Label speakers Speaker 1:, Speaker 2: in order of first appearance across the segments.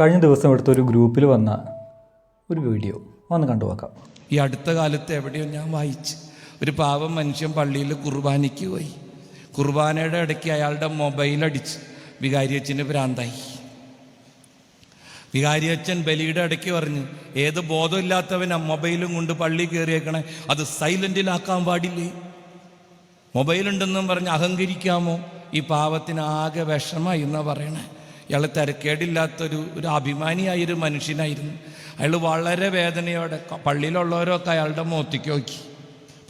Speaker 1: കഴിഞ്ഞ ദിവസം എടുത്ത ഒരു ഗ്രൂപ്പിൽ വന്ന ഒരു വീഡിയോ. ഒന്ന് കണ്ടു നോക്കാം.
Speaker 2: ഈ അടുത്ത കാലത്ത് എവിടെയോ ഞാൻ വായിച്ച്. ഒരു പാവം മനുഷ്യൻ പള്ളിയിൽ കുർബാനയ്ക്ക് പോയി. കുർബാനയുടെ ഇടയ്ക്ക് അയാളുടെ മൊബൈൽ അടിച്ച് വികാരിയച്ഛന് ഭ്രാന്തായി. വികാരിയച്ഛൻ ബലിയുടെ ഇടയ്ക്ക് പറഞ്ഞു ഏത് ബോധമില്ലാത്തവനാ മൊബൈലും കൊണ്ട് പള്ളി കയറിയേക്കണേ? അത് സൈലന്റിലാക്കാൻ പാടില്ലേ? മൊബൈലുണ്ടെന്നും പറഞ്ഞ് അഹങ്കരിക്കാമോ? ഈ പാവത്തിനാകെ വിഷമായി എന്നാ പറയണേ? ഇയാൾ തിരക്കേടില്ലാത്തൊരു ഒരു അഭിമാനിയായ ഒരു മനുഷ്യനായിരുന്നു. അയാൾ വളരെ വേദനയോടെ പള്ളിയിലുള്ളവരൊക്കെ അയാളുടെ മോത്തിക്ക് നോക്കി.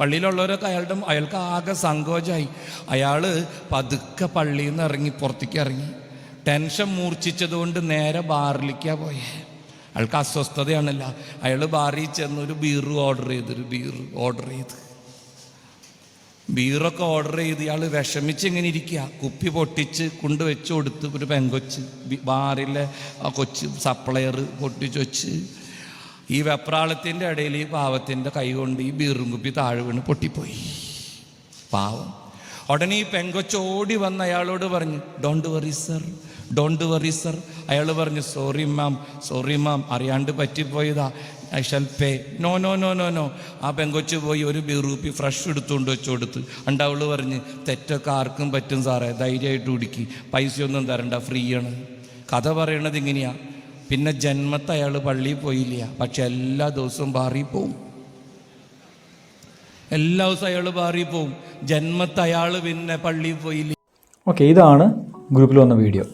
Speaker 2: പള്ളിയിലുള്ളവരൊക്കെ അയാളുടെ അയാൾക്ക് ആകെ സങ്കോചമായി അയാൾ പതുക്കെ പള്ളിയിൽ നിന്ന് ഇറങ്ങി പുറത്തേക്ക് ഇറങ്ങി. ടെൻഷൻ മൂർച്ഛിച്ചതുകൊണ്ട് നേരെ ബാറിലേക്കാണ് പോയേ. അയാൾക്ക് അസ്വസ്ഥതയാണല്ല. അയാൾ ബാറിൽ ചെന്ന് ഒരു ബീർ ഓർഡർ ചെയ്തൊരു ബീർ ഓർഡർ ചെയ്ത്. ബീറൊക്കെ ഓർഡർ ചെയ്ത് ഇയാൾ വിഷമിച്ച് ഇങ്ങനെ ഇരിക്കുക കുപ്പി പൊട്ടിച്ച് കൊണ്ടുവച്ച് കൊടുത്ത് ഒരു പെങ്കൊച്ച് ബാറിലെ ആ കൊച്ച് സപ്ലയർ പൊട്ടിച്ച് വെച്ച് ഈ വെപ്രാളത്തിന്റെ ഇടയിൽ ഈ പാവത്തിന്റെ കൈ കൊണ്ട് ഈ ബീറും കുപ്പി താഴെ വീണ് പൊട്ടിപ്പോയി. പാവം. ഉടനെ ഈ പെങ്കൊച്ച് ഓടി വന്ന് അയാളോട് പറഞ്ഞു don't worry sir don't worry sir അയാൾ പറഞ്ഞു സോറി മാം സോറി മാം അറിയാണ്ട് പറ്റിപ്പോയതാ. I shall pay no no no no no ആ പെങ്കൊച്ച് പോയി ഒരു ബീറൂപ്പി ഫ്രഷ് എടുത്തുകൊണ്ട് വെച്ചു കൊടുത്ത്. അണ്ടവൾ പറഞ്ഞ് തെറ്റൊക്കെ ആർക്കും പറ്റും സാറേ. ധൈര്യമായിട്ട് കുടിക്കി. പൈസയൊന്നും തരണ്ട. ഫ്രീ ആണ്. കഥ പറയണത് ഇങ്ങനെയാ. പിന്നെ ജന്മത്ത് അയാൾ പള്ളിയിൽ പോയില്ല. പക്ഷെ എല്ലാ ദിവസവും ബാറി പോവും. എല്ലാ ദിവസവും അയാൾ ബാറി പോവും. ജന്മത്ത് അയാൾ പിന്നെ പള്ളിയിൽ പോയില്ല.
Speaker 1: ഓക്കെ ഇതാണ് ഗ്രൂപ്പിൽ വന്ന വീഡിയോ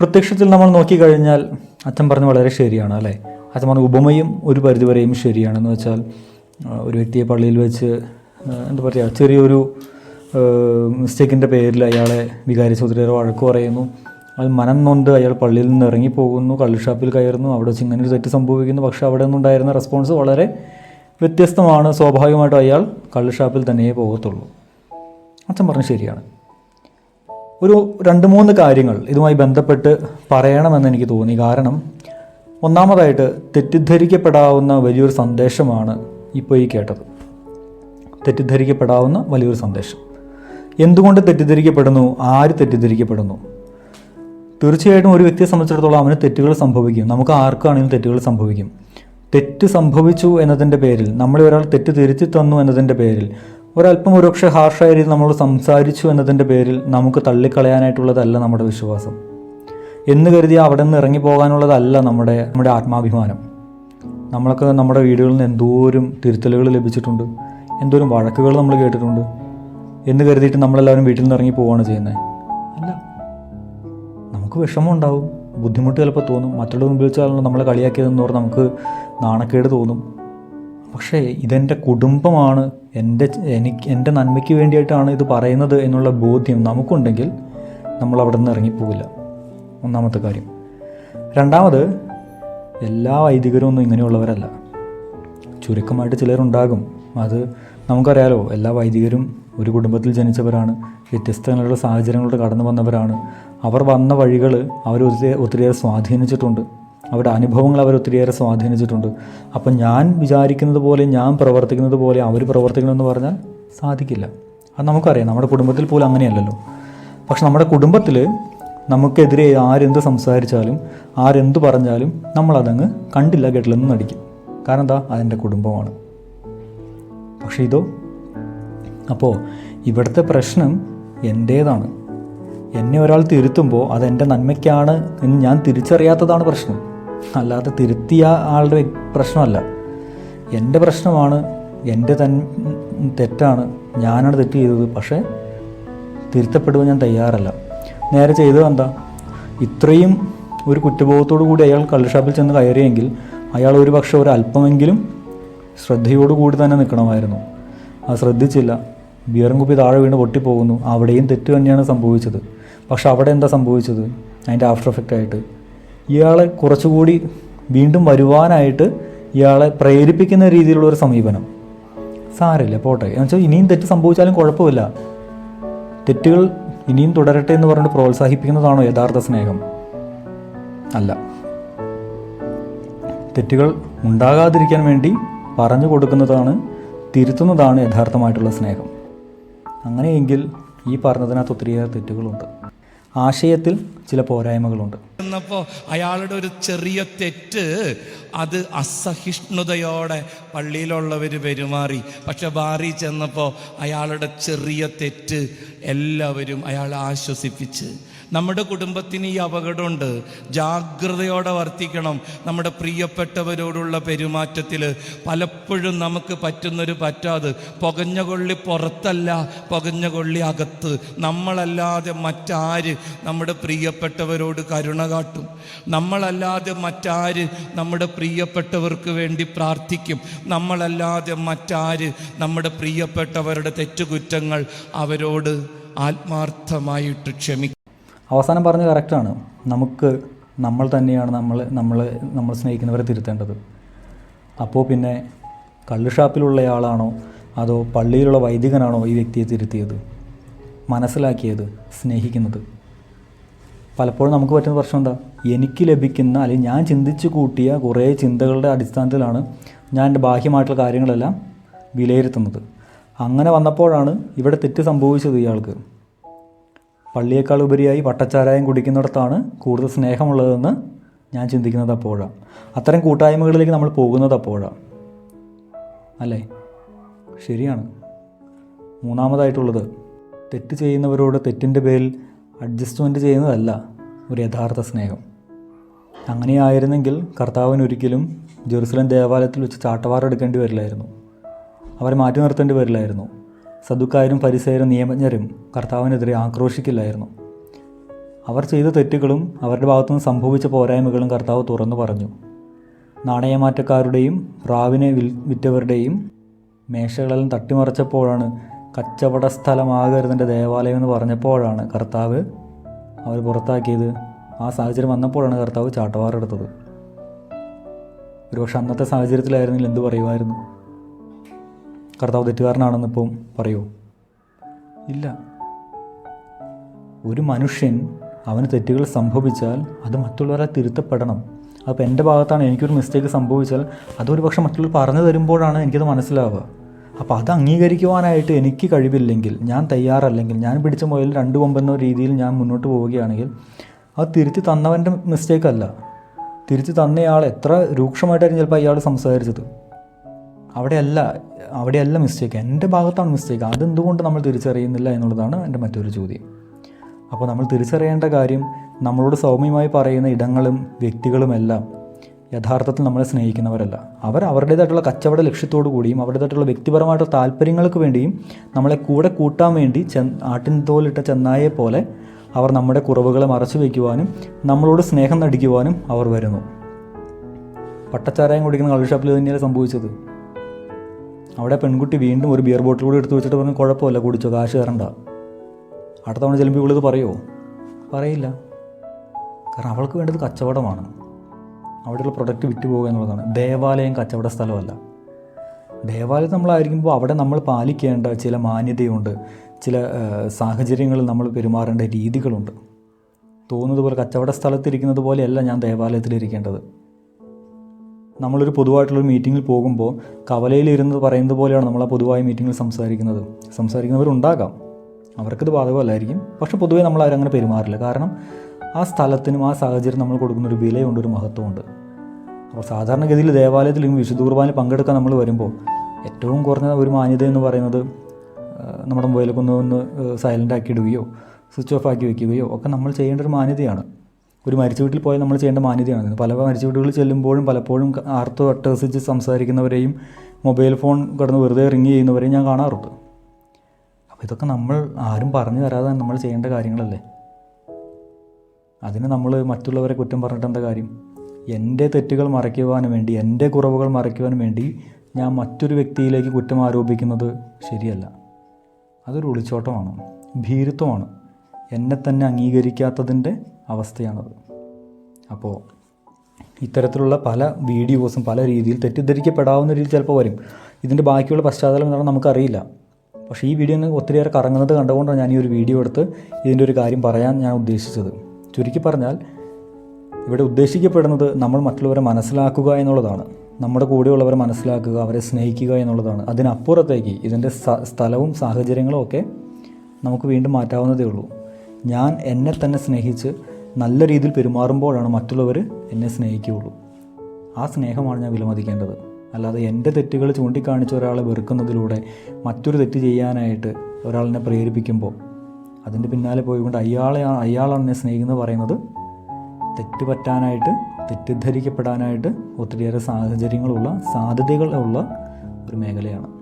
Speaker 1: പ്രത്യക്ഷത്തിൽ നമ്മൾ നോക്കിക്കഴിഞ്ഞാൽ അച്ഛൻ പറഞ്ഞ വളരെ ശരിയാണ് അല്ലേ? അച്ഛൻ പറഞ്ഞ ഉപമയും ഒരു പരിധിവരെയും ശരിയാണെന്ന് വെച്ചാൽ ഒരു വ്യക്തിയെ പള്ളിയിൽ വെച്ച് എന്താ പറയുക ചെറിയൊരു മിസ്റ്റേക്കിന്റെ പേരിൽ അയാളെ വികാരി ചൗധരിയുടെ വഴക്ക് പറയുന്നു. അത് മനം നൊണ്ട് അയാൾ പള്ളിയിൽ നിന്ന് ഇറങ്ങിപ്പോകുന്നു കള്ളുഷാപ്പിൽ കയറുന്നു അവിടെ വെച്ച് ഇങ്ങനെ ഒരു തെറ്റ് സംഭവിക്കുന്നു. പക്ഷേ അവിടെ നിന്നുണ്ടായിരുന്ന റെസ്പോൺസ് വളരെ വ്യത്യസ്തമാണ്. സ്വാഭാവികമായിട്ടും അയാൾ കള്ളുഷാപ്പിൽ തന്നെയേ പോകത്തുള്ളൂ. അച്ഛൻ പറഞ്ഞു ശരിയാണ്. ഒരു രണ്ട് മൂന്ന് കാര്യങ്ങൾ ഇതുമായി ബന്ധപ്പെട്ട് പറയണമെന്ന് എനിക്ക് തോന്നി. കാരണം ഒന്നാമതായിട്ട് തെറ്റിദ്ധരിക്കപ്പെടാവുന്ന വലിയൊരു സന്ദേശമാണ് ഇപ്പോൾ ഈ കേട്ടത്. തെറ്റിദ്ധരിക്കപ്പെടാവുന്ന വലിയൊരു സന്ദേശം. എന്തുകൊണ്ട് തെറ്റിദ്ധരിക്കപ്പെടുന്നു? ആര് തെറ്റിദ്ധരിക്കപ്പെടുന്നു? തീർച്ചയായിട്ടും ഒരു വ്യക്തിയെ സംബന്ധിച്ചിടത്തോളം അവന് തെറ്റുകൾ സംഭവിക്കും. നമുക്ക് ആർക്കാണെങ്കിലും തെറ്റുകൾ സംഭവിക്കും. തെറ്റ് സംഭവിച്ചു എന്നതിന്റെ പേരിൽ നമ്മളെ ഒരാൾ തെറ്റ് തിരുത്തി തന്നു എന്നതിന്റെ പേരിൽ ഒരല്പം ഒരുപക്ഷെ ഹാർഷായ രീതിയിൽ നമ്മൾ സംസാരിച്ചു എന്നതിന്റെ പേരിൽ നമുക്ക് തള്ളിക്കളയാനായിട്ടുള്ളതല്ല നമ്മുടെ വിശ്വാസം. എന്ന് കരുതി അവിടെ നിന്ന് ഇറങ്ങി പോകാനുള്ളതല്ല നമ്മുടെ നമ്മുടെ ആത്മാഭിമാനം. നമ്മളൊക്കെ നമ്മുടെ വീടുകളിൽ നിന്ന് എന്തോരം തിരുത്തലുകൾ ലഭിച്ചിട്ടുണ്ട് എന്തോരം വഴക്കുകൾ നമ്മൾ കേട്ടിട്ടുണ്ട്. എന്ന് കരുതിയിട്ട് നമ്മളെല്ലാവരും വീട്ടിൽ നിന്ന് ഇറങ്ങി പോവാണ് ചെയ്യുന്നത് അല്ല നമുക്ക് വിഷമം ഉണ്ടാവും ബുദ്ധിമുട്ട് ചിലപ്പോൾ തോന്നും മറ്റുള്ള മുമ്പിൽ നമ്മളെ കളിയാക്കിയതെന്ന് പറഞ്ഞാൽ നമുക്ക് നാണക്കേട് തോന്നും. പക്ഷേ ഇതെന്റെ കുടുംബമാണ് എന്റെ എനിക്ക് എന്റെ നന്മയ്ക്ക് വേണ്ടിയിട്ടാണ് ഇത് പറയുന്നത് എന്നുള്ള ബോധ്യം നമുക്കുണ്ടെങ്കിൽ നമ്മൾ അവിടെ നിന്ന് ഇറങ്ങിപ്പോവില്ല ഒന്നാമത്തെ കാര്യം. രണ്ടാമത് എല്ലാ വൈദികരും ഒന്നും ഇങ്ങനെയുള്ളവരല്ല. ചുരുക്കമായിട്ട് ചിലരുണ്ടാകും. അത് നമുക്കറിയാലോ എല്ലാ വൈദികരും ഒരു കുടുംബത്തിൽ ജനിച്ചവരാണ് വ്യത്യസ്തങ്ങളുടെ സാഹചര്യങ്ങളിലൂടെ കടന്നു വന്നവരാണ്. അവർ വന്ന വഴികൾ അവർ ഒത്തിരി ഒത്തിരിയേറെ സ്വാധീനിച്ചിട്ടുണ്ട്. അവരുടെ അനുഭവങ്ങൾ അവർ ഒത്തിരിയേറെ സ്വാധീനിച്ചിട്ടുണ്ട്. അപ്പം ഞാൻ വിചാരിക്കുന്നത് പോലെ ഞാൻ പ്രവർത്തിക്കുന്നത് പോലെ അവർ പ്രവർത്തിക്കണമെന്ന് പറഞ്ഞാൽ സാധിക്കില്ല. അത് നമുക്കറിയാം. നമ്മുടെ കുടുംബത്തിൽ പോലും അങ്ങനെയല്ലല്ലോ. പക്ഷെ നമ്മുടെ കുടുംബത്തിൽ നമുക്കെതിരെ ആരെന്ത് സംസാരിച്ചാലും ആരെന്ത് പറഞ്ഞാലും നമ്മളതങ്ങ് കണ്ടില്ല കേട്ടില്ലെന്ന് നടിക്കും. കാരണം എന്താ? അതെന്റെ കുടുംബമാണ്. പക്ഷെ ഇതോ? അപ്പോൾ ഇവിടുത്തെ പ്രശ്നം എന്റേതാണ്. എന്നെ ഒരാൾ തിരുത്തുമ്പോൾ അതെന്റെ നന്മയ്ക്കാണ് എന്ന് ഞാൻ തിരിച്ചറിയാത്തതാണ് പ്രശ്നം. അല്ലാതെ തിരുത്തിയ ആളുടെ പ്രശ്നമല്ല. എന്റെ പ്രശ്നമാണ് എന്റെ തൻ തെറ്റാണ് ഞാനാണ് തെറ്റ് ചെയ്തത് പക്ഷേ തിരുത്തപ്പെടുവാൻ ഞാൻ തയ്യാറല്ല. നേരെ ചെയ്തത് എന്താ? ഇത്രയും ഒരു കുറ്റബോധത്തോടു കൂടി അയാൾ കള്ളുഷാപ്പിൽ ചെന്ന് കയറിയെങ്കിൽ അയാൾ ഒരു പക്ഷേ ഒരു അല്പമെങ്കിലും ശ്രദ്ധയോടുകൂടി തന്നെ നിൽക്കണമായിരുന്നു. അത് ശ്രദ്ധിച്ചില്ല. ബിയറും കുപ്പി താഴെ വീണ് പൊട്ടിപ്പോകുന്നു. അവിടെയും തെറ്റ് തന്നെയാണ് സംഭവിച്ചത്. പക്ഷെ അവിടെ എന്താ സംഭവിച്ചത്? അതിന്റെ ആഫ്റ്റർ എഫക്റ്റ് ആയിട്ട് ഇയാളെ കുറച്ചുകൂടി വീണ്ടും വരുവാനായിട്ട് ഇയാളെ പ്രേരിപ്പിക്കുന്ന രീതിയിലുള്ള ഒരു സമീപനം. സാരമില്ല പോട്ടെ. എന്ന് വെച്ചാൽ ഇനിയും തെറ്റ് സംഭവിച്ചാലും കുഴപ്പമില്ല. തെറ്റുകൾ ഇനിയും തുടരട്ടെ എന്ന് പറഞ്ഞിട്ട് പ്രോത്സാഹിപ്പിക്കുന്നതാണോ യഥാർത്ഥ സ്നേഹം? അല്ല. തെറ്റുകൾ ഉണ്ടാകാതിരിക്കാൻ വേണ്ടി പറഞ്ഞു കൊടുക്കുന്നതാണ് തിരുത്തുന്നതാണ് യഥാർത്ഥമായിട്ടുള്ള സ്നേഹം. അങ്ങനെയെങ്കിൽ ഈ പറഞ്ഞതിനകത്ത് ഒത്തിരിയേറെ തെറ്റുകളുണ്ട്. ആശയത്തിൽ ചില പോരായ്മകളുണ്ട്.
Speaker 2: എന്നപ്പോ അയാളുടെ ഒരു ചെറിയ തെറ്റ് അത് അസഹിഷ്ണുതയോടെ പള്ളിയിലുള്ളവർ പെരുമാറി. പക്ഷെ ബാറി ചെന്നപ്പോൾ അയാളുടെ ചെറിയ തെറ്റ് എല്ലാവരും അയാളെ ആശ്വസിപ്പിച്ച്. നമ്മുടെ കുടുംബത്തിന് ഈ അപകടമുണ്ട്. ജാഗ്രതയോടെ വർത്തിക്കണം. നമ്മുടെ പ്രിയപ്പെട്ടവരോടുള്ള പെരുമാറ്റത്തിൽ പലപ്പോഴും നമുക്ക് പറ്റുന്നൊരു പറ്റാതെ പുകഞ്ഞ കൊള്ളി പുറത്തല്ല പുകഞ്ഞ കൊള്ളി അകത്ത്. നമ്മളല്ലാതെ മറ്റാര് നമ്മുടെ പ്രിയപ്പെട്ടവരോട് കരുണ കാട്ടും. നമ്മളല്ലാതെ മറ്റാര് നമ്മുടെ പ്രിയപ്പെട്ടവർക്ക് വേണ്ടി പ്രാർത്ഥിക്കും. നമ്മളല്ലാതെ മറ്റാര് നമ്മുടെ പ്രിയപ്പെട്ടവരുടെ തെറ്റുകുറ്റങ്ങൾ അവരോട് ആത്മാർത്ഥമായിട്ട് ക്ഷമിക്കും.
Speaker 1: അവസാനം പറഞ്ഞ കറക്റ്റാണ് നമുക്ക് നമ്മൾ തന്നെയാണ് നമ്മൾ നമ്മൾ നമ്മൾ സ്നേഹിക്കുന്നവരെ തിരുത്തേണ്ടത്. അപ്പോൾ പിന്നെ കള്ളുഷാപ്പിലുള്ളയാളാണോ അതോ പള്ളിയിലുള്ള വൈദികനാണോ ഈ വ്യക്തിയെ തിരുത്തിയത്? മനസ്സിലാക്കിയത് സ്നേഹിക്കുന്നത്. പലപ്പോഴും നമുക്ക് പറ്റുന്ന പ്രശ്നം എന്താ? എനിക്ക് ലഭിക്കുന്ന അല്ലെങ്കിൽ ഞാൻ ചിന്തിച്ചു കൂട്ടിയ കുറേ ചിന്തകളുടെ അടിസ്ഥാനത്തിലാണ് ഞാൻ എന്റെ ബാഹ്യമായിട്ടുള്ള കാര്യങ്ങളെല്ലാം വിലയിരുത്തുന്നത്. അങ്ങനെ വന്നപ്പോഴാണ് ഇവിടെ തെറ്റ് സംഭവിച്ചത് ഇയാൾക്ക്. പള്ളിയേക്കാൾ ഉപരിയായി വട്ടച്ചാരായം കുടിക്കുന്നിടത്താണ് കൂടുതൽ സ്നേഹമുള്ളതെന്ന് ഞാൻ ചിന്തിക്കുന്നത് അപ്പോഴാണ് അത്തരം കൂട്ടായ്മകളിലേക്ക് നമ്മൾ പോകുന്നത് അപ്പോഴാണ് അല്ലേ? ശരിയാണ്. മൂന്നാമതായിട്ടുള്ളത് തെറ്റ് ചെയ്യുന്നവരോട് തെറ്റിന്റെ പേരിൽ അഡ്ജസ്റ്റ്മെന്റ് ചെയ്യുന്നതല്ല ഒരു യഥാർത്ഥ സ്നേഹം. അങ്ങനെയായിരുന്നെങ്കിൽ കർത്താവിന് ഒരിക്കലും ജെറുസലം ദേവാലയത്തിൽ വെച്ച് ചാട്ടവാറെടുക്കേണ്ടി വരില്ലായിരുന്നു. അവരെ മാറ്റി നിർത്തേണ്ടി വരില്ലായിരുന്നു. സദുക്കാരും പരിസരും നിയമജ്ഞരും കർത്താവിനെതിരെ ആക്രോശിക്കില്ലായിരുന്നു. അവർ ചെയ്ത തെറ്റുകളും അവരുടെ ഭാഗത്തുനിന്ന് സംഭവിച്ച പോരായ്മകളും കർത്താവ് തുറന്നു പറഞ്ഞു. നാണയമാറ്റക്കാരുടെയും പ്രാവിനെ വിൽ വിറ്റവരുടെയും മേശകളെല്ലാം തട്ടിമറിച്ചപ്പോഴാണ് കച്ചവട സ്ഥലമാകരുതെന്റെ ദേവാലയം എന്ന് പറഞ്ഞപ്പോഴാണ് കർത്താവ് അവർ പുറത്താക്കിയത്. ആ സാഹചര്യം വന്നപ്പോഴാണ് കർത്താവ് ചാട്ടവാറെടുത്തത്. ഒരുപക്ഷെ അന്നത്തെ സാഹചര്യത്തിലായിരുന്നെങ്കിൽ എന്ത് പറയുമായിരുന്നു? കർത്താവ് തെറ്റുകാരനാണെന്ന് ഇപ്പം പറയൂ ഇല്ല. ഒരു മനുഷ്യൻ അവന് തെറ്റുകൾ സംഭവിച്ചാൽ അത് മറ്റുള്ളവരെ തിരുത്തപ്പെടണം. അപ്പോൾ എന്റെ ഭാഗത്താണ് എനിക്കൊരു മിസ്റ്റേക്ക് സംഭവിച്ചാൽ അതൊരു പക്ഷെ മറ്റുള്ളവർ പറഞ്ഞു തരുമ്പോഴാണ് എനിക്കത് മനസ്സിലാവുക. അപ്പോൾ അത് അംഗീകരിക്കുവാനായിട്ട് എനിക്ക് കഴിവില്ലെങ്കിൽ ഞാൻ തയ്യാറല്ലെങ്കിൽ ഞാൻ പിടിച്ച മുതൽ രണ്ട് കൊമ്പെന്ന രീതിയിൽ ഞാൻ മുന്നോട്ട് പോവുകയാണെങ്കിൽ അത് തിരുത്തി തന്നവന്റെ മിസ്റ്റേക്ക് അല്ല. തിരുത്തി തന്നയാൾ എത്ര രൂക്ഷമായിട്ടായിരുന്നു ചിലപ്പോൾ അയാൾ സംസാരിച്ചത്. അവിടെയല്ല അവിടെയല്ല മിസ്റ്റേക്ക് എന്റെ ഭാഗത്താണ് മിസ്റ്റേക്ക് അതെന്തുകൊണ്ട് നമ്മൾ തിരിച്ചറിയുന്നില്ല എന്നുള്ളതാണ് എന്റെ മറ്റൊരു ചോദ്യം. അപ്പോൾ നമ്മൾ തിരിച്ചറിയേണ്ട കാര്യം നമ്മളോട് സൗമ്യമായി പറയുന്ന ഇടങ്ങളും വ്യക്തികളുമെല്ലാം യഥാർത്ഥത്തിൽ നമ്മളെ സ്നേഹിക്കുന്നവരല്ല. അവർ അവരുടേതായിട്ടുള്ള കച്ചവട ലക്ഷ്യത്തോടു കൂടിയും അവരുടേതായിട്ടുള്ള വ്യക്തിപരമായിട്ടുള്ള താല്പര്യങ്ങൾക്ക് വേണ്ടിയും നമ്മളെ കൂടെ കൂട്ടാൻ വേണ്ടി ചെ ആട്ടിൻ തോലിട്ട ചെന്നായെ പോലെ അവർ നമ്മുടെ കുറവുകളെ മറച്ചു വയ്ക്കുവാനും നമ്മളോട് സ്നേഹം നടിക്കുവാനും അവർ വരുന്നു. പട്ടച്ചാരായം കുടിക്കുന്ന കള്ളുഷാപ്പിൽ തന്നെയാണ് സംഭവിച്ചത്? അവിടെ പെൺകുട്ടി വീണ്ടും ഒരു ബിയർ ബോട്ടിൽ കൂടി എടുത്തു വെച്ചിട്ട് പറഞ്ഞു കുഴപ്പമില്ല കുടിച്ചോ കാശ് തരണ്ട. അടുത്ത തവണ ചെല്ലുമ്പോൾ ഇവളിത് പറയുമോ പറയില്ല. കാരണം അവൾക്ക് വേണ്ടത് കച്ചവടമാണ്. അവിടെയുള്ള പ്രൊഡക്റ്റ് വിറ്റ് പോകുക എന്നുള്ളതാണ്. ദേവാലയം കച്ചവട സ്ഥലമല്ല. ദേവാലയം നമ്മളായിരിക്കുമ്പോൾ അവിടെ നമ്മൾ പാലിക്കേണ്ട ചില മാന്യതയുണ്ട്. ചില സാഹചര്യങ്ങളിൽ നമ്മൾ പെരുമാറേണ്ട രീതികളുണ്ട്. തോന്നുന്നത് പോലെ കച്ചവട സ്ഥലത്തിരിക്കുന്നത് പോലെയല്ല ഞാൻ ദേവാലയത്തിലിരിക്കേണ്ടത്. നമ്മളൊരു പൊതുവായിട്ടുള്ളൊരു മീറ്റിങ്ങിൽ പോകുമ്പോൾ കവലയിലിരുന്ന് പറയുന്നത് പോലെയാണ് നമ്മൾ ആ പൊതുവായ മീറ്റിങ്ങിൽ സംസാരിക്കുന്നത്. സംസാരിക്കുന്നവരുണ്ടാകാം. അവർക്കത് ബാധകമല്ലായിരിക്കും. പക്ഷെ പൊതുവേ നമ്മൾ പെരുമാറില്ല. കാരണം ആ സ്ഥലത്തിനും ആ സാഹചര്യം നമ്മൾ കൊടുക്കുന്ന ഒരു വിലയുണ്ട് ഒരു മഹത്വമുണ്ട്. അപ്പോൾ സാധാരണഗതിയിൽ ദേവാലയത്തിൽ വിശുദ്ധ കുർബാനയിൽ പങ്കെടുക്കാൻ നമ്മൾ വരുമ്പോൾ ഏറ്റവും കുറഞ്ഞ ഒരു മാന്യത എന്ന് പറയുന്നത് നമ്മുടെ മൊബൈലൊക്കെ ഒന്ന് സൈലന്റ് ആക്കി ഇടുകയോ സ്വിച്ച് ഓഫ് ആക്കി വെക്കുകയോ ഒക്കെ നമ്മൾ ചെയ്യേണ്ട ഒരു മാന്യതയാണ്. ഒരു മരിച്ച വീട്ടിൽ പോയാൽ നമ്മൾ ചെയ്യേണ്ട മാന്യതയാണ്. പല മരിച്ച വീടുകളിൽ ചെല്ലുമ്പോഴും പലപ്പോഴും ആർത്ത് അട്ടഹസിച്ച് സംസാരിക്കുന്നവരെയും മൊബൈൽ ഫോൺ കിടന്ന് വെറുതെ റിങ് ചെയ്യുന്നവരെയും ഞാൻ കാണാറുണ്ട്. അപ്പോൾ ഇതൊക്കെ നമ്മൾ ആരും പറഞ്ഞു തരാതെ നമ്മൾ ചെയ്യേണ്ട കാര്യങ്ങളല്ലേ? അതിന് നമ്മൾ മറ്റുള്ളവരെ കുറ്റം പറഞ്ഞിട്ട് എന്താ കാര്യം? എന്റെ തെറ്റുകൾ മറയ്ക്കുവാനും വേണ്ടി എന്റെ കുറവുകൾ മറയ്ക്കുവാനും വേണ്ടി ഞാൻ മറ്റൊരു വ്യക്തിയിലേക്ക് കുറ്റം ആരോപിക്കുന്നത് ശരിയല്ല. അതൊരു ഒളിച്ചോട്ടമാണ് ഭീരുത്വമാണ്. എന്നെ തന്നെ അംഗീകരിക്കാത്തതിന്റെ അവസ്ഥയാണത്. അപ്പോൾ ഇത്തരത്തിലുള്ള പല വീഡിയോസും പല രീതിയിൽ തെറ്റിദ്ധരിക്കപ്പെടാവുന്ന രീതിയിൽ ചിലപ്പോൾ വരും. ഇതിന്റെ ബാക്കിയുള്ള പശ്ചാത്തലം എന്താണെന്ന് നമുക്കറിയില്ല. പക്ഷേ ഈ വീഡിയോ ഒത്തിരിയേറെ കറങ്ങുന്നത് കണ്ടുകൊണ്ടാണ് ഞാൻ ഈ ഒരു വീഡിയോ എടുത്ത് ഇതിന്റെ ഒരു കാര്യം പറയാൻ ഞാൻ ഉദ്ദേശിച്ചത്. ചുരുക്കി പറഞ്ഞാൽ ഇവിടെ ഉദ്ദേശിക്കപ്പെടുന്നത് നമ്മൾ മറ്റുള്ളവരെ മനസ്സിലാക്കുക എന്നുള്ളതാണ്. നമ്മുടെ കൂടെയുള്ളവരെ മനസ്സിലാക്കുക അവരെ സ്നേഹിക്കുക എന്നുള്ളതാണ്. അതിനപ്പുറത്തേക്ക് ഇതിന്റെ സ്ഥലവും സാഹചര്യങ്ങളും ഒക്കെ നമുക്ക് വീണ്ടും മാറ്റാവുന്നതേ ഉള്ളൂ. ഞാൻ എന്നെ തന്നെ സ്നേഹിച്ച് നല്ല രീതിയിൽ പെരുമാറുമ്പോഴാണ് മറ്റുള്ളവർ എന്നെ സ്നേഹിക്കുകയുള്ളൂ. ആ സ്നേഹമാണ് ഞാൻ വിലമതിക്കേണ്ടത്. അല്ലാതെ എന്റെ തെറ്റുകൾ ചൂണ്ടിക്കാണിച്ച് ഒരാളെ വെറുക്കുന്നതിലൂടെ മറ്റൊരു തെറ്റ് ചെയ്യാനായിട്ട് ഒരാളിനെ പ്രേരിപ്പിക്കുമ്പോൾ അതിന്റെ പിന്നാലെ പോയിക്കൊണ്ട് അയാളെ അയാളാണ് എന്നെ സ്നേഹിക്കുന്നത് പറയുന്നത് തെറ്റ് പറ്റാനായിട്ട് തെറ്റിദ്ധരിക്കപ്പെടാനായിട്ട് ഒത്തിരിയേറെ സാഹചര്യങ്ങളുള്ള സാധ്യതകളുള്ള ഒരു മേഖലയാണ്.